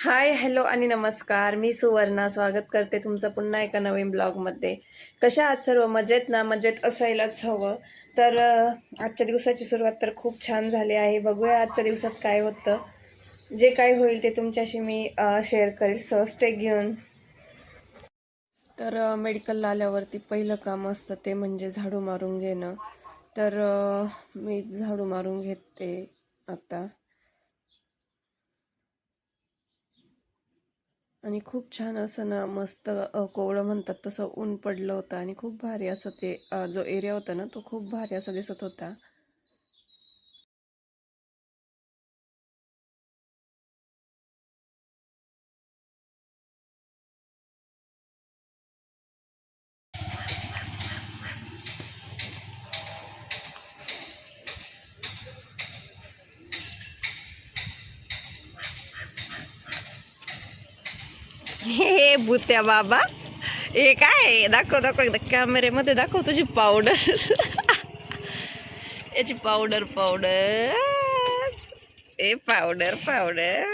Hi hello आणि नमस्कार. मी सुवर्णा. स्वागत करते तुमचं पुन्हा एका नवीन ब्लॉगमध्ये. कशा आहात सर्व? मजेत ना? मजेत असायलाच हवं. तर आजच्या दिवसाची सुरुवात तर खूप छान झाली आहे. बघूया आजच्या दिवसात काय होतं. जे काय होईल ते तुमच्याशी मी शेअर करेल. सो घेऊन तर मेडिकलला आल्यावरती पहिलं काम असतं ते म्हणजे झाडू मारून घेणं. तर मी झाडू मारून घेते आता. आणि खूप छान असं ना मस्त कोवळं म्हणतात तसं ऊन पडलं होतं आणि खूप भारी असं ते जो एरिया होता ना तो खूप भारी असा दिसत होता. हे भूत्या बाबा. हे काय? दाखव दाखव एकदा कॅमेऱ्यामध्ये दाखव तुझी पावडर याची पावडर पावडर ए पावडर पावडर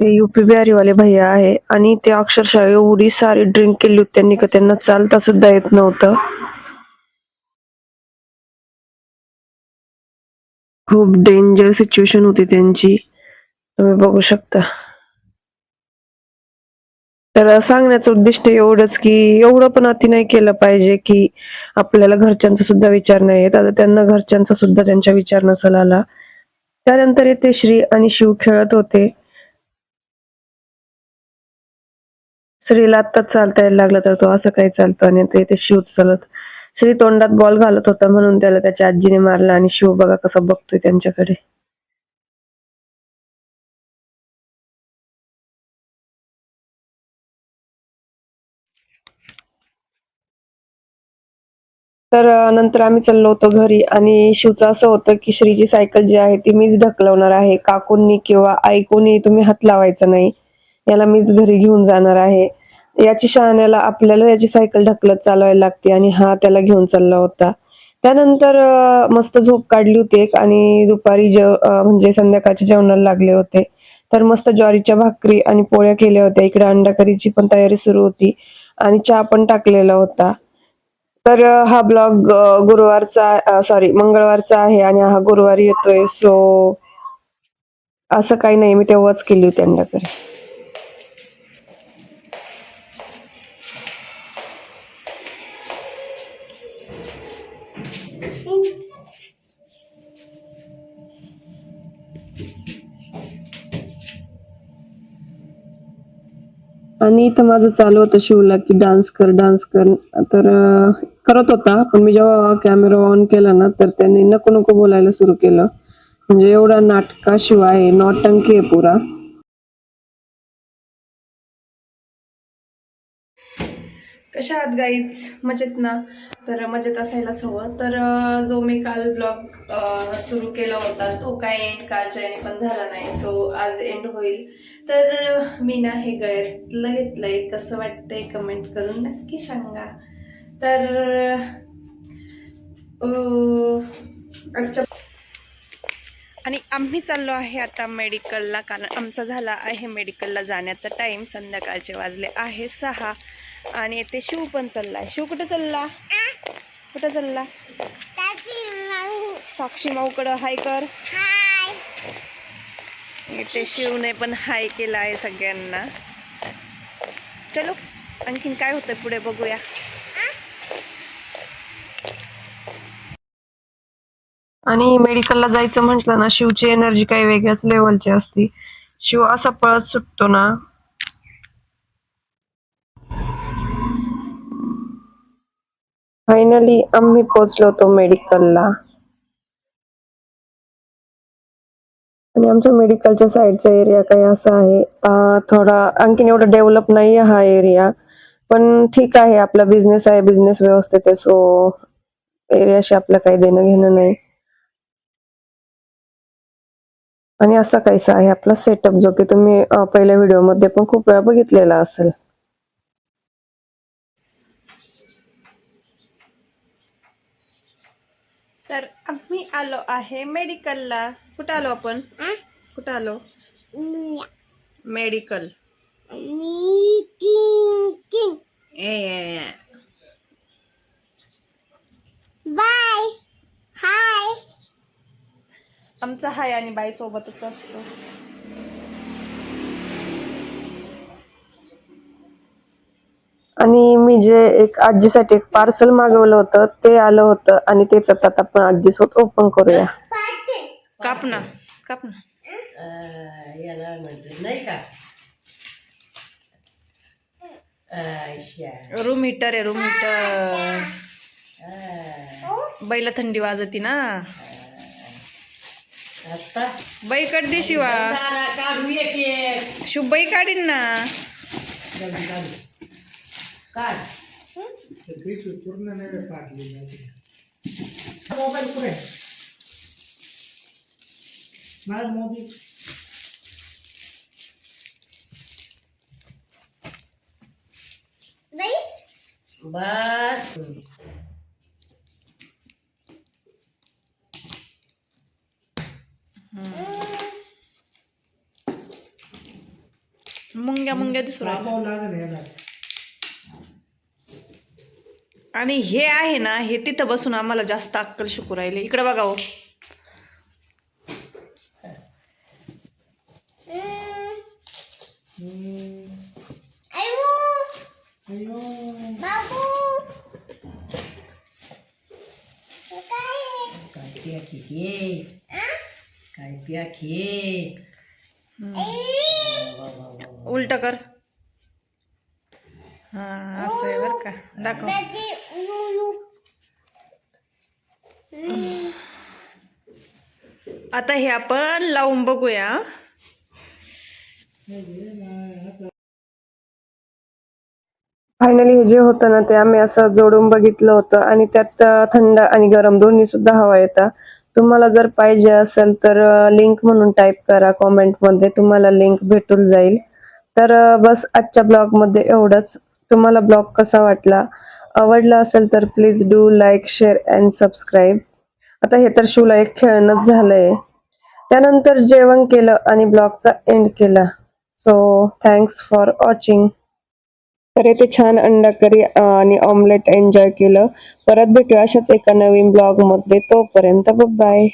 ते युपी बिहारीवाले भैया आहे आणि ते अक्षरशः एवढी सारी ड्रिंक केली होती त्यांनी का त्यांना चालता सुद्धा येत नव्हतं. खूप डेंजर सिच्युएशन होती त्यांची. तुम्ही बघू शकता. तर सांगण्याचं उद्दिष्ट एवढंच की एवढं पण अति नाही केलं पाहिजे की आपल्याला घरच्यांचा सुद्धा विचार नाही येत. आता त्यांना घरच्यांचा सुद्धा त्यांच्या विचार नसेल आला. त्यानंतर येथे श्री आणि शिव खेळत होते. श्रीला आत्ताच चालता यायला लागला तर तो असं काही चालतो आणि ते ते शिव चालत. श्री तोंडात बॉल घालत होता म्हणून त्याला त्याच्या आजीने मारला आणि शिव बघा कसा बघतोय त्यांच्याकडे. तर नंतर आम्ही चाललो होतो घरी आणि शिवचं असं होतं की श्रीची सायकल जी आहे ती मीच ढकलवणार आहे. काकूंनी किंवा ऐकूनही तुम्ही हात लावायचा नाही. याला मीच घरी घेऊन जाणार आहे. याची शहाण्याला आपल्याला याची सायकल ढकलत चालवायला लागते आणि हा त्याला घेऊन चालला होता. त्यानंतर मस्त झोप काढली होती एक आणि दुपारी जेव म्हणजे संध्याकाळच्या जेवणाला लागले होते. तर मस्त ज्वारीच्या भाकरी आणि पोळ्या केल्या होत्या. इकडे अंडा करीची पण तयारी सुरू होती आणि चहा पण टाकलेला होता. तर हा ब्लॉग गुरुवारचा सॉरी मंगळवारचा आहे आणि हा गुरुवारी येतोय. सो असं काही नाही मी तेव्हाच केली होती अंडाकरी. आणि इथं माझं चालू होतं शिवला की डान्स कर डान्स कर. तर करत होता पण मी जेव्हा कॅमेरा ऑन केला ना तर त्यांनी नको नको बोलायला सुरू केलं. म्हणजे एवढा नाटकाशिवाय शिव आहे नौटंकी आहे पुरा. कशा आहात गाईच मजेत ना? तर मजेत असायलाच हवं. तर जो मी काल ब्लॉग सुरू केला होता तो काय एंड कालच्या एंड पण झाला नाही सो आज एंड होईल. तर मी ना हे गळ्यातलं घेतलंय. कसं वाटतंय कमेंट करून नक्की सांगा. तर आजच्या आणि आम्ही चाललो आहे आता मेडिकलला कारण आमचा झाला आहे मेडिकलला जाण्याचा टाईम संध्याकाळचे वाजले आहे सहा. आणि येथे शिव पण चालला आहे शिव कुठं चालला? कुठं चालला? साक्षी माऊकडं हाय कर. इथे शिवने पण हाय केला आहे सगळ्यांना. चलो आणखीन काय होतंय पुढे बघूया. आणि मेडिकलला जायचं म्हटलं ना शिवची एनर्जी काही वेगळ्याच लेवलची असती. शिव असा पळत सुटतो ना. फायनली आम्ही पोहोचलो होतो मेडिकलला आणि आमच्या मेडिकलच्या साईडचा एरिया काही असा आहे. थोडा आणखीन एवढा डेव्हलप नाही आहे हा एरिया पण ठीक आहे आपला बिझनेस आहे बिझनेस व्यवस्थित आहे सो एरियाशी आपलं काही देणं घेणं नाही. आणि असा काहीसा आहे आपला सेटअप जो की तुम्ही पहिल्या व्हिडिओमध्ये पण खूप वेळा बघितलेला असेल. तर आम्ही आलो आहे मेडिकलला कुठं आलो आपण? कुठं आलो? मेडिकल ए बाय हाय आमचा हाय आणि बाई सोबतच असतो. आणि मी जे एक आजीसाठी एक पार्सल मागवलं होतं ते आलं होतं आणि तेच आता आपण आजीसोबत ओपन करूया. काप ना काप ना. याला म्हणतात नाही का? रूम हिटर आहे रूम हिटर बाईला थंडी वाजती ना. बाई कट शिवा. दारा काढू एक एक. शुभबाई काढीन ना. काढू. मोबाईल. बाई. बस. मुंग्या मुंग्या दिसू राहिल्या. आणि हे आहे ना हे तिथं बसून आम्हाला जास्त अक्कल शिकू राहिले. इकडे बघा हो. काय पिया घे काय पिया घे उलट कर. हा असं आहे बर का. दाखव. आता हे आपण लावून बघूया. फायनली हे जे होतं ना ते आम्ही असं जोडून बघितलं होतं आणि त्यात थंड आणि गरम दोन्ही सुद्धा हवा येतात तुम्हाला जर पाहिजे असेल तर लिंक म्हणून टाईप करा. कॉमेंटमध्ये तुम्हाला लिंक भेटून जाईल. तर बस आजच्या ब्लॉगमध्ये एवढंच. तुम्हाला ब्लॉग कसा वाटला आवडला असेल तर please do like share and subscribe. आता हे तर शिवला एक खेळणंच झालंय. त्यानंतर जेवण केलं आणि ब्लॉगचा एंड केला. सो थँक्स फॉर वॉचिंग तर इथे छान अंडा करी आणि ऑमलेट एन्जॉय केलं. परत भेटूया अशाच एका नवीन ब्लॉगमध्ये तोपर्यंत बाय